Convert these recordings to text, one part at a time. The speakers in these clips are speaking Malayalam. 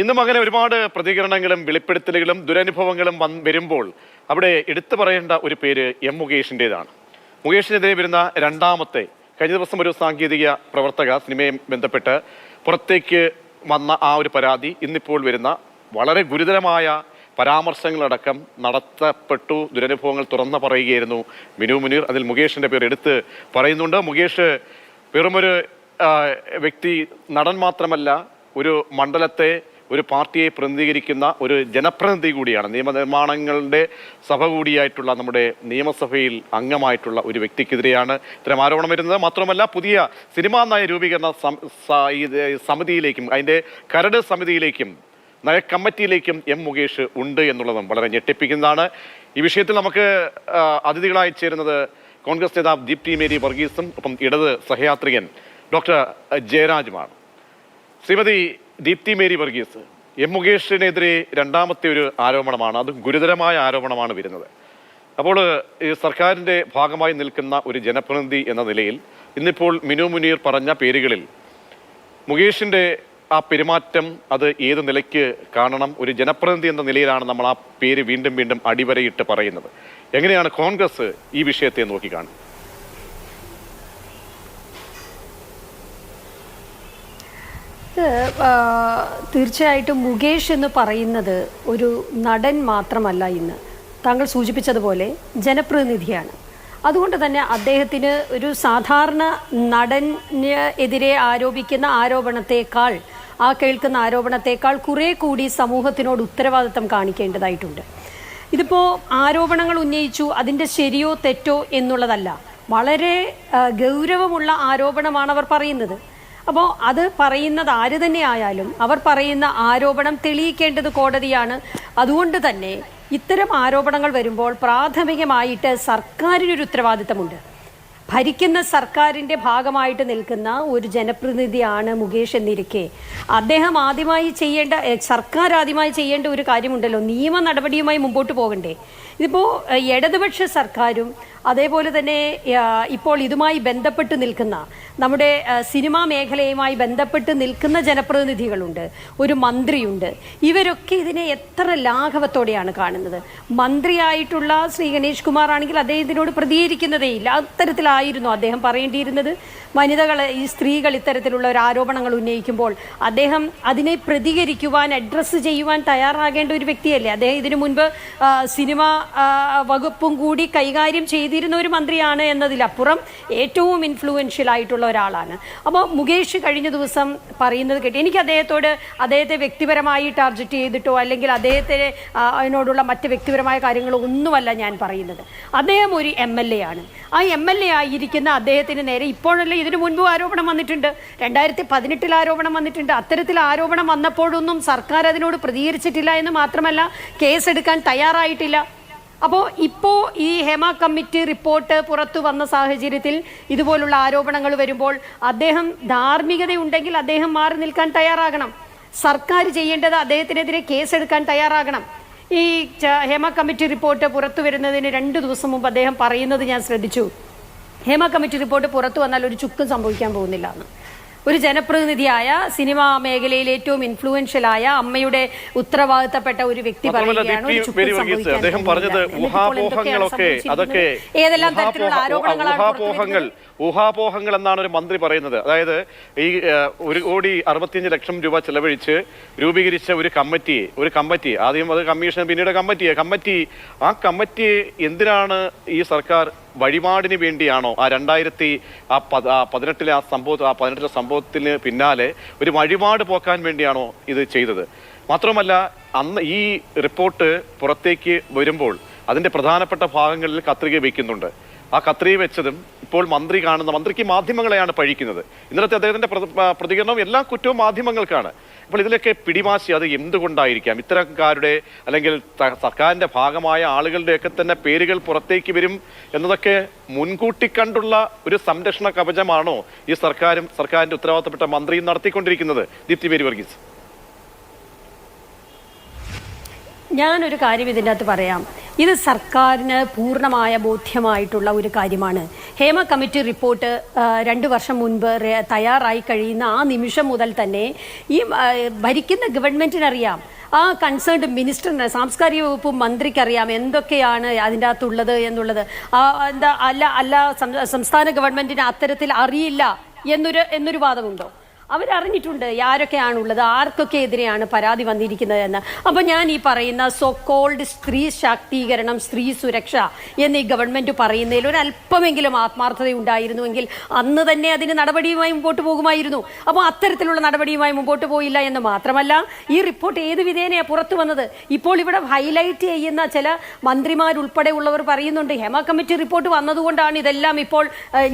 ഇന്നും അങ്ങനെ ഒരുപാട് പ്രതികരണങ്ങളും വെളിപ്പെടുത്തലുകളും ദുരനുഭവങ്ങളും വന്ന് വരുമ്പോൾ അവിടെ എടുത്തു പറയേണ്ട ഒരു പേര് എം മുകേഷിന്റെതാണ്. മുകേഷിനെതിരെ വരുന്ന രണ്ടാമത്തെ കഴിഞ്ഞ ദിവസം ഒരു സാങ്കേതിക പ്രവർത്തക സിനിമയും ബന്ധപ്പെട്ട് പുറത്തേക്ക് വന്ന ആ ഒരു പരാതി ഇന്നിപ്പോൾ വരുന്ന വളരെ ഗുരുതരമായ പരാമർശങ്ങളടക്കം നടത്തപ്പെട്ടു. ദുരനുഭവങ്ങൾ തുറന്നു പറയുകയായിരുന്നു മിനു മുനീർ. അതിൽ മുകേഷിന്റെ പേര് എടുത്ത് പറയുന്നുണ്ട്. മുകേഷ് വെറുമൊരു വ്യക്തി നടൻ മാത്രമല്ല ഒരു മണ്ഡലത്തെ ഒരു പാർട്ടിയെ പ്രതിനിധീകരിക്കുന്ന ഒരു ജനപ്രതിനിധി കൂടിയാണ്. നിയമനിർമ്മാണങ്ങളുടെ സഭ കൂടിയായിട്ടുള്ള നമ്മുടെ നിയമസഭയിൽ അംഗമായിട്ടുള്ള ഒരു വ്യക്തിക്കെതിരെയാണ് ഇത്തരം ആരോപണം വരുന്നത്. മാത്രമല്ല പുതിയ സിനിമാ നയ രൂപീകരണ സമിതിയിലേക്കും അതിന്റെ കരട് സമിതിയിലേക്കും നയ കമ്മിറ്റിയിലേക്കും എം മുകേഷ് ഉണ്ട് എന്നുള്ളതും വളരെ ഞെട്ടിപ്പിക്കുന്നതാണ്. ഈ വിഷയത്തിൽ നമുക്ക് അതിഥികളായി ചേരുന്നത് കോൺഗ്രസ് നേതാവ് ദീപ്തി മേരി വർഗീസും ഒപ്പം ഇടത് സഹയാത്രികൻ ഡോക്ടർ ജയരാജുമാണ്. ശ്രീമതി ദീപ്തി മേരി വർഗീസ് എം മുകേഷിനെതിരെ രണ്ടാമത്തെ ഒരു ആരോപണമാണ് അതും ഗുരുതരമായ ആരോപണമാണ് വരുന്നത്. അപ്പോൾ ഈ സർക്കാരിന്റെ ഭാഗമായി നിൽക്കുന്ന ഒരു ജനപ്രതിനിധി എന്ന നിലയിൽ ഇന്നിപ്പോൾ മിനു മുനീർ പറഞ്ഞ പേരുകളിൽ മുകേഷിന്റെ ആ പെരുമാറ്റം അത് ഏത് നിലയ്ക്ക് കാണണം ഒരു ജനപ്രതിനിധി എന്ന നിലയിലാണ് നമ്മൾ ആ പേര് വീണ്ടും വീണ്ടും അടിവരയിട്ട് പറയുന്നത്. എങ്ങനെയാണ് കോൺഗ്രസ് ഈ വിഷയത്തെ നോക്കിക്കാണുന്നത് ഇത് ആ, തീർച്ചയായിട്ടും മുകേഷ് എന്ന് പറയുന്നത് ഒരു നടൻ മാത്രമല്ല ഇന്ന്. താങ്കൾ സൂചിപ്പിച്ചതുപോലെ ജനപ്രതിനിധിയാണ്. അതുകൊണ്ട് തന്നെ അദ്ദേഹത്തിന് ഒരു സാധാരണ നടന് എതിരെ ആരോപിക്കുന്ന ആരോപണത്തേക്കാൾ ആ കേൾക്കുന്ന ആരോപണത്തേക്കാൾ കുറെ കൂടി സമൂഹത്തിനോട് ഉത്തരവാദിത്തം കാണിക്കേണ്ടതായിട്ടുണ്ട്. ഇതിപ്പോൾ ആരോപണങ്ങൾ ഉന്നയിച്ചു അതിന്റെ ശരിയോ തെറ്റോ എന്നുള്ളതല്ല. വളരെ ഗൗരവമുള്ള ആരോപണമാണ് അവർ പറയുന്നത്. അപ്പോൾ അത് പറയുന്നത് ആര് തന്നെ ആയാലും അവർ പറയുന്ന ആരോപണം തെളിയിക്കേണ്ടത് കോടതിയാണ്. അതുകൊണ്ട് തന്നെ ഇത്തരം ആരോപണങ്ങൾ വരുമ്പോൾ പ്രാഥമികമായിട്ട് സർക്കാരിനൊരു ഉത്തരവാദിത്തമുണ്ട്. ഭരിക്കുന്ന സർക്കാരിന്റെ ഭാഗമായിട്ട് നിൽക്കുന്ന ഒരു ജനപ്രതിനിധിയാണ് മുകേഷ് എന്നിരിക്കെ. അദ്ദേഹം ആദ്യമായി ചെയ്യേണ്ട സർക്കാർ ആദ്യമായി ചെയ്യേണ്ട ഒരു കാര്യമുണ്ടല്ലോ. നിയമ നടപടിയുമായി മുമ്പോട്ട് പോകണ്ടേ. ഇതിപ്പോൾ ഇടതുപക്ഷ സർക്കാരും അതേപോലെ തന്നെ ഇപ്പോൾ ഇതുമായി ബന്ധപ്പെട്ട് നിൽക്കുന്ന നമ്മുടെ സിനിമാ മേഖലയുമായി ബന്ധപ്പെട്ട് നിൽക്കുന്ന ജനപ്രതിനിധികളുണ്ട്. ഒരു മന്ത്രിയുണ്ട്. ഇവരൊക്കെ ഇതിനെ എത്ര ലാഘവത്തോടെയാണ് കാണുന്നത്. മന്ത്രിയായിട്ടുള്ള ശ്രീ ഗണേഷ് കുമാർ ആണെങ്കിൽ അദ്ദേഹത്തിനോട് പ്രതികരിക്കുന്നതേയില്ല. അത്തരത്തിലായിരുന്നു അദ്ദേഹം പറയേണ്ടിയിരുന്നത്. വനിതകൾ ഈ സ്ത്രീകൾ ഇത്തരത്തിലുള്ള ഒരു ആരോപണങ്ങൾ ഉന്നയിക്കുമ്പോൾ അദ്ദേഹം അതിനെ പ്രതികരിക്കുവാൻ അഡ്രസ്സ് ചെയ്യുവാൻ തയ്യാറാകേണ്ട ഒരു വ്യക്തിയല്ലേ? അദ്ദേഹം ഇതിനു മുൻപ് സിനിമ വകുപ്പും കൂടി കൈകാര്യം ചെയ്തിരുന്ന ഒരു മന്ത്രിയാണ് എന്നതിലപ്പുറം ഏറ്റവും ഇൻഫ്ലുവൻഷ്യൽ ആയിട്ടുള്ള ഒരാളാണ്. അപ്പോൾ മുകേഷ് കഴിഞ്ഞ ദിവസം പറയുന്നത് കേട്ടി എനിക്ക് അദ്ദേഹത്തോട് അദ്ദേഹത്തെ വ്യക്തിപരമായി ടാർഗറ്റ് ചെയ്തിട്ടോ അല്ലെങ്കിൽ അദ്ദേഹത്തെ അതിനോടുള്ള മറ്റ് വ്യക്തിപരമായ കാര്യങ്ങളോ ഒന്നുമല്ല ഞാൻ പറയുന്നത്. അദ്ദേഹം ഒരു എം എൽ എ ആണ്. ആ എം എൽ എ ആയിരിക്കുന്ന അദ്ദേഹത്തിന് നേരെ ഇപ്പോഴല്ലേ ഇതിനു മുൻപ് ആരോപണം വന്നിട്ടുണ്ട്. രണ്ടായിരത്തി പതിനെട്ടിൽ ആരോപണം വന്നിട്ടുണ്ട്. അത്തരത്തിൽ ആരോപണം വന്നപ്പോഴൊന്നും സർക്കാർ അതിനോട് പ്രതികരിച്ചിട്ടില്ല എന്ന് മാത്രമല്ല കേസെടുക്കാൻ തയ്യാറായിട്ടില്ല. അപ്പോൾ ഇപ്പോൾ ഈ ഹേമ കമ്മിറ്റി റിപ്പോർട്ട് പുറത്തു വന്ന സാഹചര്യത്തിൽ ഇതുപോലുള്ള ആരോപണങ്ങൾ വരുമ്പോൾ അദ്ദേഹം ധാർമ്മികതയുണ്ടെങ്കിൽ അദ്ദേഹം മാറി നിൽക്കാൻ തയ്യാറാകണം. സർക്കാർ ചെയ്യേണ്ടത് അദ്ദേഹത്തിനെതിരെ കേസെടുക്കാൻ തയ്യാറാകണം. ഈ ഹേമ കമ്മിറ്റി റിപ്പോർട്ട് പുറത്തു വരുന്നതിന് രണ്ട് ദിവസം മുമ്പ് അദ്ദേഹം പറയുന്നത് ഞാൻ ശ്രദ്ധിച്ചു. ഹേമ കമ്മിറ്റി റിപ്പോർട്ട് പുറത്തു വന്നാൽ ഒരു ചുക്കും സംഭവിക്കാൻ പോകുന്നില്ല എന്ന്. ഒരു ജനപ്രതിനിധിയായ സിനിമാ മേഖലയിൽ ഏറ്റവും ഇൻഫ്ലുവൻഷ്യൽ ആയ അമ്മയുടെ ഉത്തരവാദിത്തപ്പെട്ട ഒരു വ്യക്തി പറയുകയാണ് അദ്ദേഹം പറഞ്ഞത് ഊഹാപോഹങ്ങളൊക്കെ അതൊക്കെ? ഏതെല്ലാം തരത്തിലുള്ള ആരോപണങ്ങളാണ് ഊഹാപോഹങ്ങൾ എന്നാണ് ഒരു മന്ത്രി പറയുന്നത്. അതായത് ഈ ഒരു കോടി അറുപത്തിയഞ്ച് ലക്ഷം രൂപ ചെലവഴിച്ച് രൂപീകരിച്ച ഒരു കമ്മിറ്റി ഒരു കമ്മിറ്റി ആദ്യം അത് കമ്മീഷൻ പിന്നീട് കമ്മിറ്റിയെ കമ്മിറ്റി ആ കമ്മിറ്റി എന്തിനാണ് ഈ സർക്കാർ വഴിപാടിന് വേണ്ടിയാണോ? ആ രണ്ടായിരത്തി ആ പത് ആ പതിനെട്ടിലെ ആ സംഭവ ആ പതിനെട്ടിലെ സംഭവത്തിന് പിന്നാലെ ഒരു വഴിപാട് പോക്കാൻ വേണ്ടിയാണോ ഇത് ചെയ്തത്? മാത്രമല്ല അന്ന് ഈ റിപ്പോർട്ട് പുറത്തേക്ക് വരുമ്പോൾ അതിന്റെ പ്രധാനപ്പെട്ട ഭാഗങ്ങളിൽ കത്രിക വയ്ക്കുന്നുണ്ട് ആ കത്രിക വെച്ചതും ഇപ്പോൾ മന്ത്രി കാണുന്ന മന്ത്രിക്ക് മാധ്യമങ്ങളെയാണ് പഴിക്കുന്നത്. ഇന്നലത്തെ അദ്ദേഹത്തിന്റെ പ്രതികരണം എല്ലാ കുറ്റവും മാധ്യമങ്ങൾക്കാണ്. അപ്പോൾ ഇതിലൊക്കെ പിടിമാശി അത് എന്തുകൊണ്ടായിരിക്കാം? ഇത്തരക്കാരുടെ അല്ലെങ്കിൽ സർക്കാരിന്റെ ഭാഗമായ ആളുകളുടെയൊക്കെ തന്നെ പേരുകൾ പുറത്തേക്ക് വരും എന്നതൊക്കെ മുൻകൂട്ടി കണ്ടുള്ള ഒരു സംരക്ഷണ കവചമാണോ ഈ സർക്കാരും സർക്കാരിന്റെ ഉത്തരവാദിത്തപ്പെട്ട മന്ത്രിയും നടത്തിക്കൊണ്ടിരിക്കുന്നത്? ദീപ്തി മേരി വർഗീസ്. ഞാനൊരു കാര്യം ഇതിന്റെ അകത്ത് പറയാം. ഇത് സർക്കാരിന് പൂർണമായ ബോധ്യമായിട്ടുള്ള ഒരു കാര്യമാണ്. ഹേമ കമ്മിറ്റി റിപ്പോർട്ട് രണ്ടു വർഷം മുൻപ് തയ്യാറായി കഴിയുന്ന ആ നിമിഷം മുതൽ തന്നെ ഈ ഭരിക്കുന്ന ഗവൺമെന്റിനറിയാം. ആ കൺസേൺഡ് മിനിസ്റ്ററിന് സാംസ്കാരിക വകുപ്പ് മന്ത്രിക്കറിയാം എന്തൊക്കെയാണ് അതിന്റെ അകത്തുള്ളത് എന്നുള്ളത്. ആ, എന്താ അല്ല അല്ല സംസ്ഥാന ഗവൺമെന്റിന് അത്തരത്തിൽ അറിയില്ല എന്നൊരു എന്നൊരു വാദമുണ്ടോ? അവരറിഞ്ഞിട്ടുണ്ട് ആരൊക്കെയാണുള്ളത് ആർക്കൊക്കെ എതിരെയാണ് പരാതി വന്നിരിക്കുന്നത് എന്ന് അപ്പൊ ഞാൻ ഈ പറയുന്ന സോ കോൾഡ് സ്ത്രീ ശാക്തീകരണം സ്ത്രീ സുരക്ഷ എന്ന് ഈ ഗവൺമെന്റ് പറയുന്നതിൽ ഒരു അല്പമെങ്കിലും ആത്മാർത്ഥത ഉണ്ടായിരുന്നുവെങ്കിൽ അന്ന് തന്നെ അതിന് നടപടിയുമായി മുമ്പോട്ട് പോകുമായിരുന്നു. അപ്പോൾ അത്തരത്തിലുള്ള നടപടിയുമായി മുമ്പോട്ട് പോയില്ല എന്ന് മാത്രമല്ല ഈ റിപ്പോർട്ട് ഏത് വിധേനയാണ് പുറത്തു വന്നത്? ഇപ്പോൾ ഇവിടെ ഹൈലൈറ്റ് ചെയ്യുന്ന ചില മന്ത്രിമാരുൾപ്പെടെ ഉള്ളവർ പറയുന്നുണ്ട് ഹെമ കമ്മിറ്റി റിപ്പോർട്ട് വന്നതുകൊണ്ടാണ് ഇതെല്ലാം ഇപ്പോൾ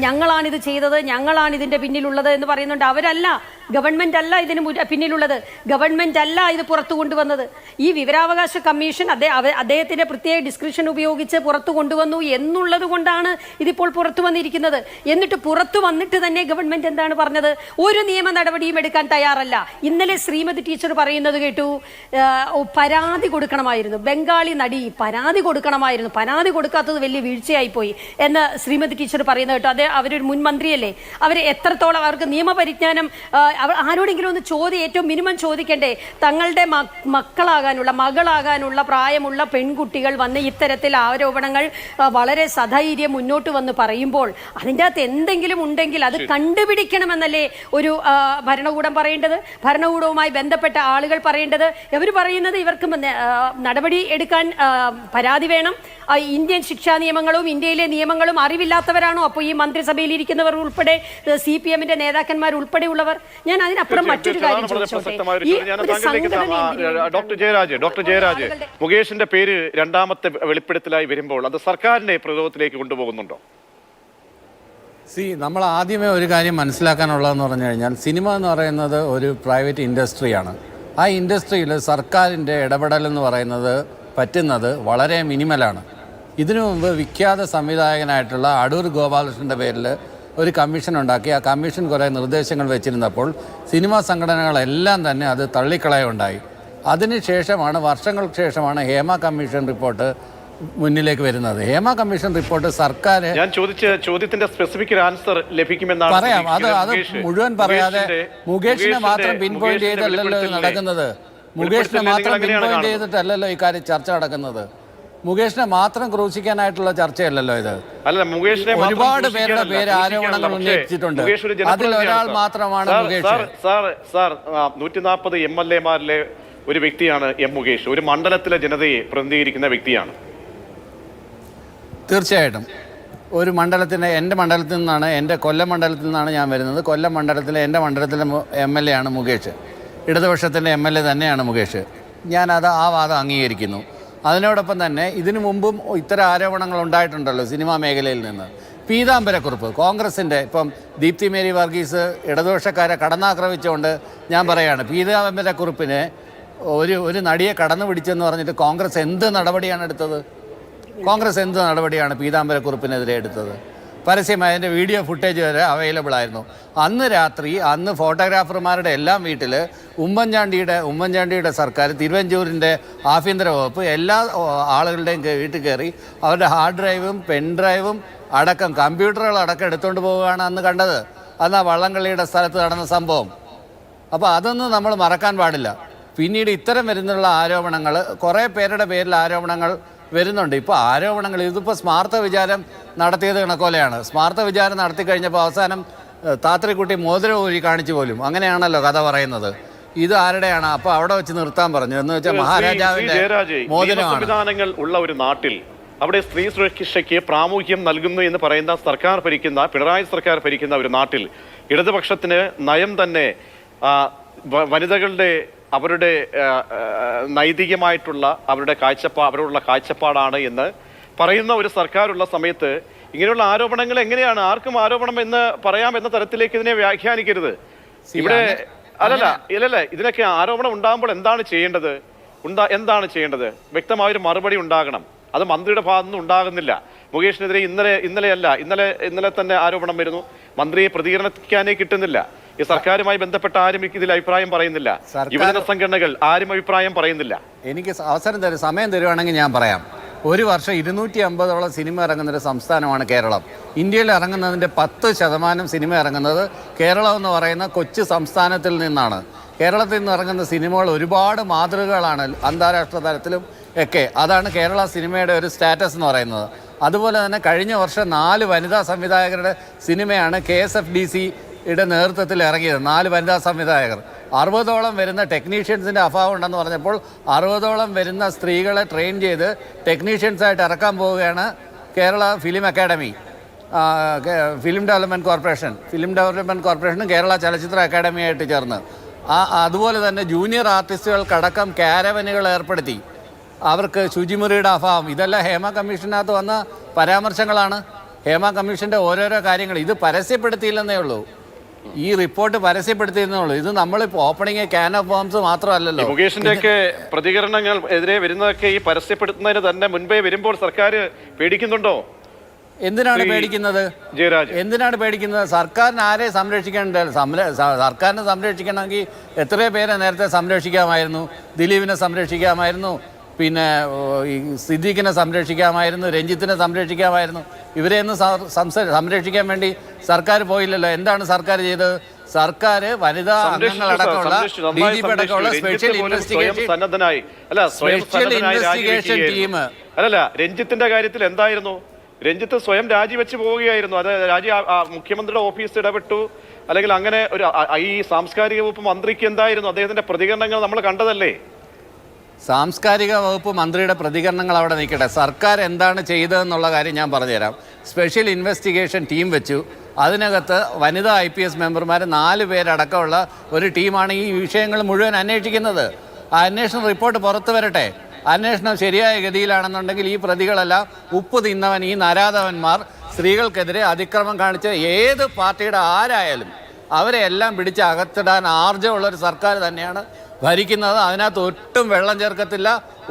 ഞങ്ങളാണിത് ചെയ്തത് ഞങ്ങളാണ് ഇതിന്റെ പിന്നിലുള്ളത് എന്ന് പറയുന്നുണ്ട്. അവരല്ല ഗവൺമെന്റ് അല്ല ഇതിന് പിന്നിലുള്ളത്. ഗവൺമെന്റ് അല്ല ഇത് പുറത്തു കൊണ്ടുവന്നത്. ഈ വിവരാവകാശ കമ്മീഷൻ അദ്ദേഹത്തിന്റെ പ്രത്യേക ഡിസ്ക്രിപ്ഷൻ ഉപയോഗിച്ച് പുറത്തു കൊണ്ടുവന്നു എന്നുള്ളത് കൊണ്ടാണ് ഇതിപ്പോൾ പുറത്തു വന്നിരിക്കുന്നത്. എന്നിട്ട് പുറത്തു വന്നിട്ട് തന്നെ ഗവൺമെന്റ് എന്താണ് പറഞ്ഞത്? ഒരു നിയമ നടപടിയും എടുക്കാൻ തയ്യാറല്ല. ഇന്നലെ ശ്രീമതി ടീച്ചർ പറയുന്നത് കേട്ടു പരാതി കൊടുക്കണമായിരുന്നു. ബംഗാളി നടി പരാതി കൊടുക്കണമായിരുന്നു. പരാതി കൊടുക്കാത്തത് വലിയ വീഴ്ചയായി പോയി എന്ന് ശ്രീമതി ടീച്ചർ പറയുന്നത് കേട്ടോ. അതേ അവരൊരു മുൻ മന്ത്രിയല്ലേ. അവർ എത്രത്തോളം അവർക്ക് നിയമപരിജ്ഞാനം അവർ ആരോടെങ്കിലും ഒന്ന് ചോദ്യം ഏറ്റവും മിനിമം ചോദിക്കണ്ടേ? തങ്ങളുടെ മക്കളാകാനുള്ള മകളാകാനുള്ള പ്രായമുള്ള പെൺകുട്ടികൾ വന്ന് ഇത്തരത്തിൽ ആരോപണങ്ങൾ വളരെ സധൈര്യം മുന്നോട്ട് വന്ന് പറയുമ്പോൾ അതിന്റെ അകത്ത് എന്തെങ്കിലും ഉണ്ടെങ്കിൽ അത് കണ്ടുപിടിക്കണമെന്നല്ലേ ഒരു ഭരണകൂടം പറയേണ്ടത്? ഭരണകൂടവുമായി ബന്ധപ്പെട്ട ആളുകൾ പറയേണ്ടത്? ഇവർ പറയുന്നത് ഇവർക്ക് നടപടി എടുക്കാൻ പരാതി വേണം. ഇന്ത്യൻ ശിക്ഷാ നിയമങ്ങളും ഇന്ത്യയിലെ നിയമങ്ങളും അറിവില്ലാത്തവരാണോ? അപ്പോൾ ഈ മന്ത്രിസഭയിൽ ഇരിക്കുന്നവർ ഉൾപ്പെടെ സി പി എമ്മിന്റെ നേതാക്കന്മാർ ഉൾപ്പെടെയുള്ളവർ. ഞാൻ അതിനപ്പുറം മറ്റൊരു കാര്യം ഡോക്ടർ ജയരാജ് ഡോക്ടർ ജയരാജ് മുകേഷിന്റെ പേര് രണ്ടാമത്തെ വെളിപ്പെടുത്തലായി വരുമ്പോൾ അത് സർക്കാരിന്റെ പ്രതിരോധത്തിലേക്ക് കൊണ്ടുപോകുന്നുണ്ടോ? സി നമ്മൾ ആദ്യമേ ഒരു കാര്യം മനസ്സിലാക്കാനുള്ളതെന്ന് പറഞ്ഞു കഴിഞ്ഞാൽ സിനിമ എന്ന് പറയുന്നത് ഒരു പ്രൈവറ്റ് ഇൻഡസ്ട്രിയാണ്. ആ ഇൻഡസ്ട്രിയിൽ സർക്കാരിന്റെ ഇടപെടൽ എന്ന് പറയുന്നത് പറ്റുന്നത് വളരെ മിനിമലാണ്. ഇതിനു മുമ്പ് വിഖ്യാത സംവിധായകനായിട്ടുള്ള അടൂർ ഗോപാലകൃഷ്ണന്റെ പേരിൽ ഒരു കമ്മീഷൻ ഉണ്ടാക്കി. ആ കമ്മീഷൻ കുറേ നിർദ്ദേശങ്ങൾ വെച്ചിരുന്നപ്പോൾ സിനിമാ സംഘടനകളെല്ലാം തന്നെ അത് തള്ളിക്കളയുണ്ടായി. അതിനുശേഷമാണ് വർഷങ്ങൾക്ക് ശേഷമാണ് ഹേമ കമ്മീഷൻ റിപ്പോർട്ട് മുന്നിലേക്ക് വരുന്നത്. ഹേമ കമ്മീഷൻ റിപ്പോർട്ട് സർക്കാർ ഞാൻ ചോദിച്ച ചോദ്യത്തിന്റെ സ്പെസിഫിക് ആൻസർ ലഭിക്കുമെന്നാണ് പറയാം. അത് അത് മുഴുവൻ പറയാതെ മുകേഷിനെ മാത്രം പിൻപോയിന്റ് പിൻ ചെയ്തല്ലല്ലോ നടക്കുന്നത്. മുകേഷിനെ മാത്രം പിൻപോയിന്റ്? ചെയ്തിട്ടല്ലല്ലോ ഇക്കാര്യം കാര്യം ചർച്ച നടക്കുന്നത്. മുകേഷിനെ മാത്രം ക്രൂശിക്കാനായിട്ടുള്ള ചർച്ചയല്ലല്ലോ ഇത്. അല്ല മുകേഷിനെ ഒരുപാട് പേരുടെ പേര് ആരോപണങ്ങൾ. ഉന്നയിച്ചിട്ടുണ്ട്. അതിൽ ഒരാൾ മാത്രമാണ് മുകേഷ്. സാർ സാർ സാർ നൂറ്റി നാൽപ്പത് എം എൽ എമാരിലെ ഒരു വ്യക്തിയാണ് എം മുകേഷ്. ഒരു മണ്ഡലത്തിലെ ജനതയെ പ്രതിനിധീകരിക്കുന്ന വ്യക്തിയാണ്. തീർച്ചയായിട്ടും. ഒരു മണ്ഡലത്തിന്റെ എന്റെ മണ്ഡലത്തിൽ നിന്നാണ് എന്റെ കൊല്ലം മണ്ഡലത്തിൽ നിന്നാണ് ഞാൻ വരുന്നത്. കൊല്ലം മണ്ഡലത്തിലെ എന്റെ മണ്ഡലത്തിലെ എം എൽ എ ആണ് മുകേഷ്. ഇടതുപക്ഷത്തിന്റെ എം എൽ എ തന്നെയാണ് മുകേഷ്. ഞാനത് ആ വാദം അംഗീകരിക്കുന്നു. അതിനോടൊപ്പം തന്നെ ഇതിനു മുമ്പും ഇത്തരം ആരോപണങ്ങൾ ഉണ്ടായിട്ടുണ്ടല്ലോ സിനിമാ മേഖലയിൽ നിന്ന്. പീതാംബരക്കുറിപ്പ് കോൺഗ്രസിന്റെ ഇപ്പം ദീപ്തി മേരി വർഗീസ് ഇടതുപക്ഷക്കാരെ കടന്നാക്രമിച്ചുകൊണ്ട് ഞാൻ പറയുകയാണ് പീതാംബരക്കുറിപ്പിനെ ഒരു ഒരു നടിയെ കടന്നു പിടിച്ചെന്ന് പറഞ്ഞിട്ട് കോൺഗ്രസ് എന്ത് നടപടിയാണ് എടുത്തത്? കോൺഗ്രസ് എന്ത് നടപടിയാണ് പീതാംബരക്കുറിപ്പിനെതിരെ എടുത്തത്? പരസ്യമായി അതിന്റെ വീഡിയോ ഫുട്ടേജ് വരെ അവൈലബിൾ ആയിരുന്നു. അന്ന് രാത്രി അന്ന് ഫോട്ടോഗ്രാഫർമാരുടെ എല്ലാം വീട്ടിൽ ഉമ്മൻചാണ്ടിയുടെ ഉമ്മൻചാണ്ടിയുടെ സർക്കാർ തിരുവഞ്ചൂരിന്റെ ആഭ്യന്തര വകുപ്പ് എല്ലാ ആളുകളുടെയും വീട്ടിൽ കയറി അവരുടെ ഹാർഡ് ഡ്രൈവും പെൻ ഡ്രൈവും അടക്കം കമ്പ്യൂട്ടറുകൾ അടക്കം എടുത്തുകൊണ്ട് പോവുകയാണ് അന്ന് കണ്ടത്. അന്ന് ആ വള്ളംകളിയുടെ സ്ഥലത്ത് നടന്ന സംഭവം. അപ്പോൾ അതൊന്നും നമ്മൾ മറക്കാൻ പാടില്ല. പിന്നീട് ഇത്തരം വരുന്നുള്ള ആരോപണങ്ങൾ കുറേ പേരുടെ പേരിൽ ആരോപണങ്ങൾ വരുന്നുണ്ട്. ഇപ്പോൾ ആരോപണങ്ങൾ ഇതിപ്പോൾ സ്മാർത്ഥ വിചാരം നടത്തിയത് കണക്കോലെയാണ് സ്മാർത്ഥ വിചാരം നടത്തി കഴിഞ്ഞപ്പോൾ അവസാനം താത്രിക്കുട്ടി മോതിരം ഊരി കാണിച്ചു പോലും. അങ്ങനെയാണല്ലോ കഥ പറയുന്നത്. ഇത് ആരുടെയാണ്? അപ്പൊ അവിടെ വെച്ച് നിർത്താൻ പറഞ്ഞു. എന്ന് വെച്ചാൽ മോതിരമാണ്. സംവിധാനങ്ങൾ ഉള്ള ഒരു നാട്ടിൽ അവിടെ സ്ത്രീ സുരക്ഷയ്ക്ക് പ്രാമുഖ്യം നൽകുന്നു എന്ന് പറയുന്ന സർക്കാർ ഭരിക്കുന്ന പിണറായി സർക്കാർ ഭരിക്കുന്ന ഒരു നാട്ടിൽ ഇടതുപക്ഷത്തിന് നയം തന്നെ വനിതകളുടെ അവരുടെ നൈതികമായിട്ടുള്ള അവരുടെ കാഴ്ചപ്പാ അവരോടുള്ള കാഴ്ചപ്പാടാണ് എന്ന് പറയുന്ന ഒരു സർക്കാരുള്ള സമയത്ത് ഇങ്ങനെയുള്ള ആരോപണങ്ങൾ എങ്ങനെയാണ് ആർക്കും ആരോപണം എന്ന് പറയാം എന്ന തരത്തിലേക്ക് ഇതിനെ വ്യാഖ്യാനിക്കരുത്. ഇവിടെ അല്ലല്ല ഇല്ലല്ല ഇതിനൊക്കെ ആരോപണം ഉണ്ടാകുമ്പോൾ എന്താണ് ചെയ്യേണ്ടത്? ഉണ്ടാ എന്താണ് ചെയ്യേണ്ടത്? വ്യക്തമായൊരു മറുപടി ഉണ്ടാകണം. അത് മന്ത്രിയുടെ ഭാഗത്തുനിന്ന് ഉണ്ടാകുന്നില്ല. മുകേഷിനെതിരെ ഇന്നലെ ഇന്നലെയല്ല ഇന്നലെ ഇന്നലെ തന്നെ ആരോപണം വരുന്നു. മന്ത്രിയെ പ്രതികരണത്തിക്കാനേ കിട്ടുന്നില്ല. ഈ സർക്കാരുമായി ബന്ധപ്പെട്ട ആരും ഇതിൽ അഭിപ്രായം പറയുന്നില്ല. യുവജന സംഘടനകൾ ആരും അഭിപ്രായം പറയുന്നില്ല. എനിക്ക് അവസരം തരും സമയം തരുവാണെങ്കിൽ ഞാൻ പറയാം. ഒരു വർഷം ഇരുന്നൂറ്റി അമ്പതോളം സിനിമ ഇറങ്ങുന്ന ഒരു സംസ്ഥാനമാണ് കേരളം. ഇന്ത്യയിൽ ഇറങ്ങുന്നതിന്റെ പത്ത് ശതമാനം സിനിമ ഇറങ്ങുന്നത് കേരളം എന്ന് പറയുന്ന കൊച്ചു സംസ്ഥാനത്തിൽ നിന്നാണ്. കേരളത്തിൽ നിന്ന് ഇറങ്ങുന്ന സിനിമകൾ ഒരുപാട് മാതൃകകളാണ് അന്താരാഷ്ട്ര തലത്തിലും ഒക്കെ. അതാണ് കേരള സിനിമയുടെ ഒരു സ്റ്റാറ്റസ് എന്ന് പറയുന്നത്. അതുപോലെ തന്നെ കഴിഞ്ഞ വർഷം നാല് വനിതാ സംവിധായകരുടെ സിനിമയാണ് കെ എസ് എഫ് ഡി സിയുടെ നേതൃത്വത്തിൽ ഇറങ്ങിയത് നാല് വനിതാ സംവിധായകർ. അറുപതോളം വരുന്ന ടെക്നീഷ്യൻസിന്റെ അഭാവം ഉണ്ടെന്ന് പറഞ്ഞപ്പോൾ അറുപതോളം വരുന്ന സ്ത്രീകളെ ട്രെയിൻ ചെയ്ത് ടെക്നീഷ്യൻസായിട്ട് ഇറക്കാൻ പോവുകയാണ് Kerala film academy film development corporation. Film development കോർപ്പറേഷനും കേരള ചലച്ചിത്ര അക്കാദമിയായിട്ട് ചേർന്ന്. ആ അതുപോലെ തന്നെ ജൂനിയർ ആർട്ടിസ്റ്റുകൾക്കടക്കം ക്യാരവനുകൾ ഏർപ്പെടുത്തി. അവർക്ക് ശുചിമുറിയുടെ അഭാവം. ഇതെല്ലാം ഹേമ കമ്മീഷനകത്ത് വന്ന പരാമർശങ്ങളാണ്. ഹേമ കമ്മീഷന്റെ ഓരോരോ കാര്യങ്ങൾ. ഇത് പരസ്യപ്പെടുത്തിയില്ലെന്നേ ഉള്ളൂ. ഈ റിപ്പോർട്ട് പരസ്യപ്പെടുത്തിയിരുന്നുള്ളൂ ഇത് നമ്മളിപ്പോൾ ഓപ്പണിംഗ് ക്യാൻ ഓഫ് ബോംസ് മാത്രമല്ലല്ലോ. മുകേഷിന്റെ ഒക്കെ പ്രതികരണങ്ങൾ എതിരെ വരുന്നതൊക്കെ ഈ പരസ്യപ്പെടുത്തുന്നതിന് തന്നെ മുൻപേ വരുമ്പോൾ സർക്കാർ പേടിക്കുന്നുണ്ടോ? എന്തിനാണ് പേടിക്കുന്നത്? എന്തിനാണ് പേടിക്കുന്നത്? സർക്കാരിന് ആരെ സംരക്ഷിക്കേണ്ട സർക്കാരിനെ സംരക്ഷിക്കണമെങ്കിൽ എത്രയോ പേരെ നേരത്തെ സംരക്ഷിക്കാമായിരുന്നു. ദിലീപിനെ സംരക്ഷിക്കാമായിരുന്നു. പിന്നെ ഈ സിദ്ദീഖിനെ സംരക്ഷിക്കാമായിരുന്നു രഞ്ജിത്തിനെ സംരക്ഷിക്കാമായിരുന്നു. ഇവരെയൊന്നും സംരക്ഷിക്കാൻ വേണ്ടി സർക്കാർ പോയില്ലല്ലോ. എന്താണ് സർക്കാർ ചെയ്തത്? സർക്കാർ വനിതാ അംഗങ്ങളടക്കമുള്ള ഡി ജി പി അടക്കമുള്ള special investigation special investigation team. അല്ലല്ല രഞ്ജിത്തിന്റെ കാര്യത്തിൽ എന്തായിരുന്നു? രഞ്ജിത്ത് സ്വയം രാജിവെച്ച് പോവുകയായിരുന്നു. അത് രാജി മുഖ്യമന്ത്രിയുടെ ഓഫീസ് ഇടപെട്ടു. അല്ലെങ്കിൽ അങ്ങനെ ഒരു ഈ സാംസ്കാരിക വകുപ്പ് മന്ത്രിക്ക് എന്തായിരുന്നു? അദ്ദേഹത്തിന്റെ പ്രതികരണങ്ങൾ നമ്മൾ കണ്ടതല്ലേ? സാംസ്കാരിക വകുപ്പ് മന്ത്രിയുടെ പ്രതികരണങ്ങൾ അവിടെ നിൽക്കട്ടെ. സർക്കാർ എന്താണ് ചെയ്തതെന്നുള്ള കാര്യം ഞാൻ പറഞ്ഞുതരാം. സ്പെഷ്യൽ ഇൻവെസ്റ്റിഗേഷൻ ടീം വെച്ചു. അതിനകത്ത് വനിതാ ഐ പി എസ് മെമ്പർമാർ നാല് പേരടക്കമുള്ള ഒരു ടീമാണ് ഈ വിഷയങ്ങൾ മുഴുവൻ അന്വേഷിക്കുന്നത്. ആ അന്വേഷണ റിപ്പോർട്ട് പുറത്തു വരട്ടെ. അന്വേഷണം ശരിയായ ഗതിയിലാണെന്നുണ്ടെങ്കിൽ ഈ പ്രതികളെല്ലാം ഉപ്പ് തിന്നവൻ ഈ നരാധവന്മാർ സ്ത്രീകൾക്കെതിരെ അതിക്രമം കാണിച്ച ഏത് പാർട്ടിയുടെ ആരായാലും അവരെ എല്ലാം പിടിച്ച് അകത്തിടാൻ ആർജമുള്ള ഒരു സർക്കാർ തന്നെയാണ് ഭരിക്കുന്നത് അതിനകത്ത് ഒട്ടും വെള്ളം ചേർക്കത്തില്ല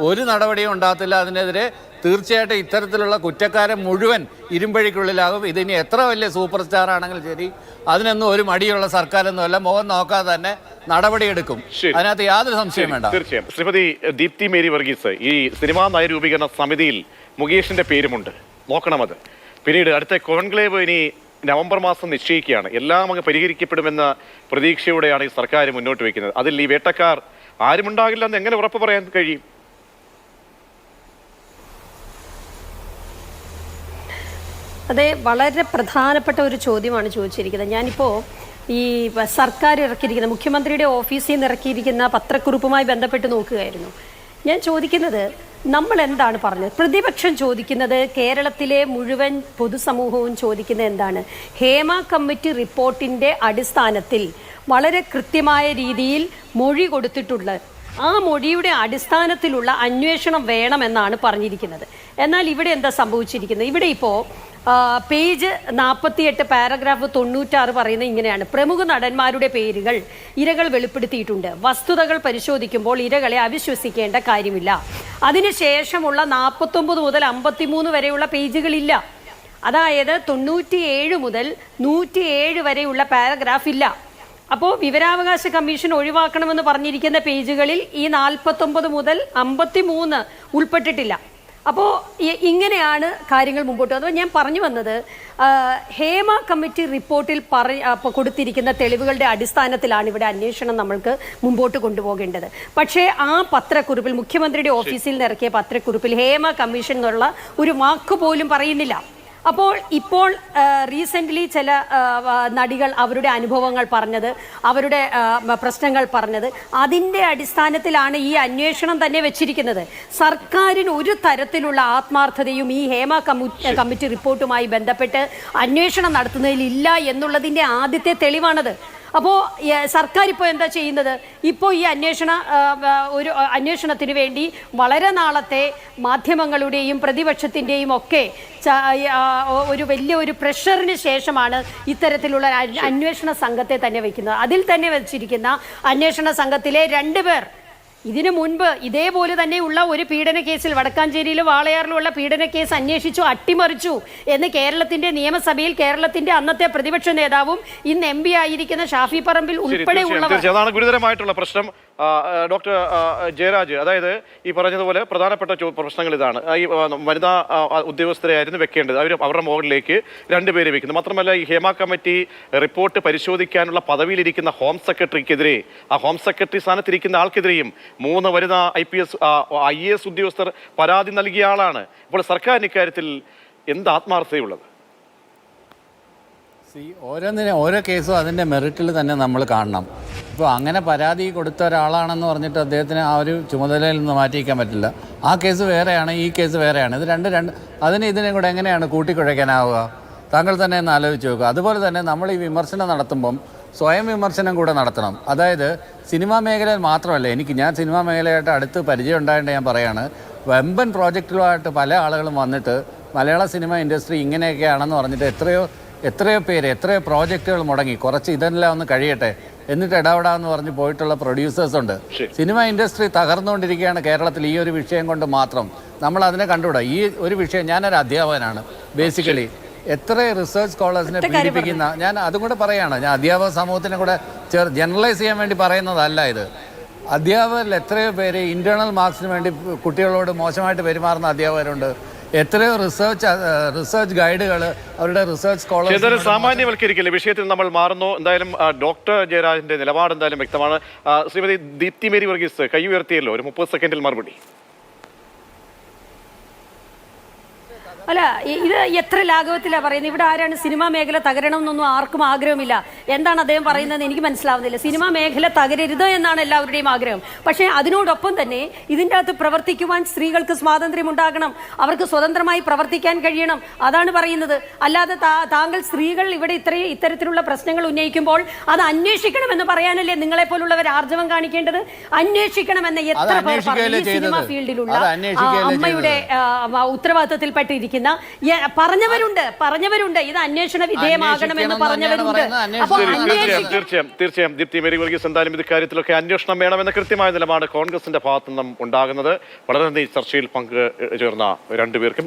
ഒരു നടപടിയും ഉണ്ടാകത്തില്ല. അതിനെതിരെ തീർച്ചയായിട്ടും ഇത്തരത്തിലുള്ള കുറ്റക്കാരെ മുഴുവൻ ഇരുമ്പഴിക്കുള്ളിലാകും. ഇതിനി എത്ര വലിയ സൂപ്പർ സ്റ്റാർ ആണെങ്കിലും ശരി അതിനൊന്നും ഒരു മടിയുള്ള സർക്കാരൊന്നുമല്ല. മുഖം നോക്കാതെ തന്നെ നടപടിയെടുക്കും. അതിനകത്ത് യാതൊരു സംശയം വേണ്ട. തീർച്ചയായും. ശ്രീമതി ദീപ്തി മേരി വർഗീസ് ഈ സിനിമാ നയരൂപീകരണ സമിതിയിൽ മുകേഷിന്റെ പേരുമുണ്ട്. നോക്കണം അത് പിന്നീട് അടുത്ത കോൺക്ലേവ് ഇനി നവംബർ മാസം നിശ്ചയിക്കുകയാണ്. എല്ലാം അങ്ങ് പരിഹരിക്കപ്പെടുമെന്ന പ്രതീക്ഷയോടെയാണ് ഈ സർക്കാർ മുന്നോട്ട് വയ്ക്കുന്നത്. അതിൽ ഈ വേട്ടക്കാർ ആരുമുണ്ടാകില്ല എന്ന് എങ്ങനെ ഉറപ്പ് പറയാൻ കഴിയും? അതെ വളരെ പ്രധാനപ്പെട്ട ഒരു ചോദ്യമാണ് ചോദിച്ചിരിക്കുന്നത്. ഞാനിപ്പോൾ ഈ സർക്കാർ ഇറക്കിയിരിക്കുന്ന മുഖ്യമന്ത്രിയുടെ ഓഫീസിൽ നിന്ന് ഇറക്കിയിരിക്കുന്ന പത്രക്കുറിപ്പുമായി ബന്ധപ്പെട്ട് നോക്കുകയായിരുന്നു. ഞാൻ ചോദിക്കുന്നത് നമ്മൾ എന്താണ് പറഞ്ഞത്? പ്രതിപക്ഷം ചോദിക്കുന്നത് കേരളത്തിലെ മുഴുവൻ പൊതുസമൂഹവും ചോദിക്കുന്നത് എന്താണ്? ഹേമ കമ്മിറ്റി റിപ്പോർട്ടിന്റെ അടിസ്ഥാനത്തിൽ വളരെ കൃത്യമായ രീതിയിൽ മൊഴി കൊടുത്തിട്ടുള്ള ആ മൊഴിയുടെ അടിസ്ഥാനത്തിലുള്ള അന്വേഷണം വേണമെന്നാണ് പറഞ്ഞിരിക്കുന്നത്. എന്നാൽ ഇവിടെ എന്താ സംഭവിച്ചിരിക്കുന്നത്? ഇവിടെ ഇപ്പോൾ പേജ് നാൽപ്പത്തിയെട്ട് പാരഗ്രാഫ് തൊണ്ണൂറ്റാറ് പറയുന്നത് ഇങ്ങനെയാണ്. പ്രമുഖ നടന്മാരുടെ പേരുകൾ ഇരകൾ വെളിപ്പെടുത്തിയിട്ടുണ്ട്. വസ്തുതകൾ പരിശോധിക്കുമ്പോൾ ഇരകളെ അവിശ്വസിക്കേണ്ട കാര്യമില്ല. അതിനുശേഷമുള്ള നാൽപ്പത്തൊമ്പത് മുതൽ അമ്പത്തിമൂന്ന് വരെയുള്ള പേജുകളില്ല. അതായത് തൊണ്ണൂറ്റിയേഴ് മുതൽ നൂറ്റിയേഴ് വരെയുള്ള പാരഗ്രാഫ് ഇല്ല. അപ്പോൾ വിവരാവകാശ കമ്മീഷൻ ഒഴിവാക്കണമെന്ന് പറഞ്ഞിരിക്കുന്ന പേജുകളിൽ ഈ നാൽപ്പത്തൊമ്പത് മുതൽ അമ്പത്തി മൂന്ന് ഉൾപ്പെട്ടിട്ടില്ല. അപ്പോൾ ഇങ്ങനെയാണ് കാര്യങ്ങൾ മുമ്പോട്ട് അഥവാ ഞാൻ പറഞ്ഞു വന്നത് ഹേമ കമ്മിറ്റി റിപ്പോർട്ടിൽ പറ കൊടുത്തിരിക്കുന്ന തെളിവുകളുടെ അടിസ്ഥാനത്തിലാണ് ഇവിടെ അന്വേഷണം നമ്മൾക്ക് മുമ്പോട്ട് കൊണ്ടുപോകേണ്ടത്. പക്ഷേ ആ പത്രക്കുറിപ്പിൽ മുഖ്യമന്ത്രിയുടെ ഓഫീസിൽ നിന്ന് ഇറക്കിയ പത്രക്കുറിപ്പിൽ ഹേമ കമ്മീഷൻ എന്നുള്ള ഒരു വാക്ക് പോലും പറയുന്നില്ല. അപ്പോൾ ഇപ്പോൾ റീസെന്റ്ലി ചില നടികൾ അവരുടെ അനുഭവങ്ങൾ പറഞ്ഞത് അവരുടെ പ്രശ്നങ്ങൾ പറഞ്ഞത് അതിന്റെ അടിസ്ഥാനത്തിലാണ് ഈ അന്വേഷണം തന്നെ വെച്ചിരിക്കുന്നത്. സർക്കാരിന് ഒരു തരത്തിലുള്ള ആത്മാർത്ഥതയും ഈ ഹേമ കമ്മു- കമ്മിറ്റി റിപ്പോർട്ടുമായി ബന്ധപ്പെട്ട് അന്വേഷണം നടത്തുന്നതിൽ ഇല്ല എന്നുള്ളതിന്റെ ആദ്യത്തെ തെളിവാണത്. അപ്പോൾ സർക്കാർ ഇപ്പോൾ എന്താ ചെയ്യുന്നത്? ഇപ്പോൾ ഈ അന്വേഷണ ഒരു അന്വേഷണത്തിന് വേണ്ടി വളരെ നാളത്തെ മാധ്യമങ്ങളുടെയും പ്രതിപക്ഷത്തിന്റെയും ഒക്കെ ഒരു വലിയ ഒരു പ്രഷറിന് ശേഷമാണ് ഇത്തരത്തിലുള്ള അന്വേഷണ സംഘത്തെ തന്നെ വയ്ക്കുന്നത്. അതിൽ തന്നെ വെച്ചിരിക്കുന്ന അന്വേഷണ സംഘത്തിലെ രണ്ടുപേർ ഇതിനു മുൻപ് ഇതേപോലെ തന്നെയുള്ള ഒരു പീഡന കേസിൽ വടക്കാഞ്ചേരിയിലും വാളയാറിലുമുള്ള പീഡന കേസ് അന്വേഷിച്ചു അട്ടിമറിച്ചു എന്ന് കേരളത്തിന്റെ നിയമസഭയിൽ കേരളത്തിന്റെ അന്നത്തെ പ്രതിപക്ഷ നേതാവും ഇന്ന് എം പി ആയിരിക്കുന്ന ഷാഫി പറമ്പിൽ ഉൾപ്പെടെയുള്ള ഗുരുതരമായിട്ടുള്ള പ്രശ്നം. ഡോക്ടർ ജയരാജ് അതായത് ഈ പറഞ്ഞതുപോലെ പ്രധാനപ്പെട്ട പ്രശ്നങ്ങൾ ഇതാണ് ഈ വനിതാ ഉദ്യോഗസ്ഥരെയായിരുന്നു വെക്കേണ്ടത്. അവർ അവരുടെ മുകളിലേക്ക് രണ്ടുപേരെ വെക്കുന്നു. മാത്രമല്ല ഈ ഹേമ കമ്മിറ്റി റിപ്പോർട്ട് പരിശോധിക്കാനുള്ള പദവിയിലിരിക്കുന്ന ഹോം സെക്രട്ടറിക്കെതിരെ ആ ഹോം സെക്രട്ടറി സ്ഥാനത്തിരിക്കുന്ന ആൾക്കെതിരെയും മൂന്ന് വനിതാ I P S I A S ഉദ്യോഗസ്ഥർ പരാതി നൽകിയ ആളാണ്. ഇപ്പോൾ സർക്കാരിന് ഇക്കാര്യത്തിൽ എന്ത് ആത്മാർത്ഥതയുള്ളത്? ഓരോന്നിനും ഓരോ കേസും അതിന്റെ മെറിറ്റിൽ തന്നെ നമ്മൾ കാണണം. ഇപ്പോൾ അങ്ങനെ പരാതി കൊടുത്ത ഒരാളാണെന്ന് പറഞ്ഞിട്ട് അദ്ദേഹത്തിന് ആ ഒരു ചുമതലയിൽ നിന്ന് മാറ്റിയിക്കാൻ പറ്റില്ല. ആ കേസ് വേറെയാണ് ഈ കേസ് വേറെയാണ്. ഇത് രണ്ട് രണ്ട് അതിന് ഇതിനെ കൂടെ എങ്ങനെയാണ് കൂട്ടിക്കുഴയ്ക്കാനാവുക? താങ്കൾ തന്നെ ഒന്ന് ആലോചിച്ച് നോക്കുക. അതുപോലെ തന്നെ നമ്മൾ ഈ വിമർശനം നടത്തുമ്പം സ്വയം വിമർശനം കൂടെ നടത്തണം. അതായത് സിനിമാ മേഖലയിൽ മാത്രമല്ല എനിക്ക് ഞാൻ സിനിമാ മേഖലയായിട്ട് അടുത്ത് പരിചയം ഉണ്ടായതുകൊണ്ട് ഞാൻ പറയാണ് വെമ്പൻ പ്രോജക്റ്റുകളായിട്ട് പല ആളുകളും വന്നിട്ട് മലയാള സിനിമ ഇൻഡസ്ട്രി ഇങ്ങനെയൊക്കെയാണെന്ന് പറഞ്ഞിട്ട് എത്രയോ എത്രയോ പേര് എത്രയോ പ്രോജക്റ്റുകൾ മുടങ്ങി. കുറച്ച് ഇതെല്ലാം ഒന്ന് കഴിയട്ടെ. എന്നിട്ട് ഇടപെടാന്ന് പറഞ്ഞ് പോയിട്ടുള്ള പ്രൊഡ്യൂസേഴ്സ് ഉണ്ട്. സിനിമ ഇൻഡസ്ട്രി തകർന്നുകൊണ്ടിരിക്കുകയാണ് കേരളത്തിൽ ഈ ഒരു വിഷയം കൊണ്ട് മാത്രം. നമ്മൾ അതിനെ കണ്ടുവിടാം ഈ ഒരു വിഷയം ഞാനൊരു അധ്യാപകനാണ് ബേസിക്കലി എത്ര റിസർച്ച് സ്കോളേഴ്സിനെ പീഡിപ്പിക്കുന്ന ഞാൻ അതും കൂടെ പറയാണ്. ഞാൻ അധ്യാപക സമൂഹത്തിനെ കൂടെ ജനറലൈസ് ചെയ്യാൻ വേണ്ടി പറയുന്നതല്ല ഇത്. അധ്യാപകരിൽ എത്രയോ പേര് ഇന്റേണൽ മാർക്സിന് വേണ്ടി കുട്ടികളോട് മോശമായിട്ട് പെരുമാറുന്ന അധ്യാപകരുണ്ട്. എത്രയോ റിസർച്ച് റിസർച്ച് ഗൈഡുകൾ അവരുടെ റിസർച്ച് സ്കോളേഴ്സ് സാമാന്യവൽക്കരിക്കില്ല? വിഷയത്തിൽ നമ്മൾ മാറുന്നു. എന്തായാലും ഡോക്ടർ ജയരാജന്റെ നിലപാട് എന്തായാലും വ്യക്തമാണ്. ശ്രീമതി ദീപ്തി മേരി വർഗീസ് കൈ ഉയർത്തിയല്ലോ ഒരു മുപ്പത് സെക്കൻഡിൽ മറുപടി. അല്ല ഇത് എത്ര ലാഘവത്തിലാണ് പറയുന്നത്? ഇവിടെ ആരാണ് സിനിമാ മേഖല തകരണം എന്നൊന്നും ആർക്കും ആഗ്രഹമില്ല. എന്താണ് അദ്ദേഹം പറയുന്നത് എനിക്ക് മനസ്സിലാവുന്നില്ല. സിനിമാ മേഖല തകരരുത് എന്നാണ് എല്ലാവരുടെയും ആഗ്രഹം. പക്ഷേ അതിനോടൊപ്പം തന്നെ ഇതിന്റെ അകത്ത് പ്രവർത്തിക്കുവാൻ സ്ത്രീകൾക്ക് സ്വാതന്ത്ര്യം ഉണ്ടാകണം. അവർക്ക് സ്വതന്ത്രമായി പ്രവർത്തിക്കാൻ കഴിയണം. അതാണ് പറയുന്നത്. അല്ലാതെ താങ്കൾ സ്ത്രീകൾ ഇവിടെ ഇത്രയും ഇത്തരത്തിലുള്ള പ്രശ്നങ്ങൾ ഉന്നയിക്കുമ്പോൾ അത് അന്വേഷിക്കണമെന്ന് പറയാനല്ലേ നിങ്ങളെ പോലുള്ളവർ ആർജവം കാണിക്കേണ്ടത്? അന്വേഷിക്കണമെന്ന് എത്ര പേർ സിനിമാ ഫീൽഡിലുള്ള അമ്മയുടെ ആ, ഉത്തരവാദിത്തത്തിൽപ്പെട്ടിരിക്കുന്ന യ- പറഞ്ഞവരുണ്ട് പറഞ്ഞവരുണ്ട്. ഇത് അന്വേഷണ വിധേയമാകണമെന്ന് പറഞ്ഞവരുണ്ട്. തീർച്ചയായും തീർച്ചയായും ദീപ്തി മേരി വർഗീസ് എന്തായാലും ഇത് കാര്യത്തിലൊക്കെ അന്വേഷണം വേണമെന്ന കൃത്യമായ നിലപാട് കോൺഗ്രസിന്റെ ഭാഗത്തു നിന്നും ഉണ്ടാകുന്നത്. വളരെ നന്ദി ചർച്ചയിൽ പങ്കുചേർന്ന രണ്ടുപേർക്കും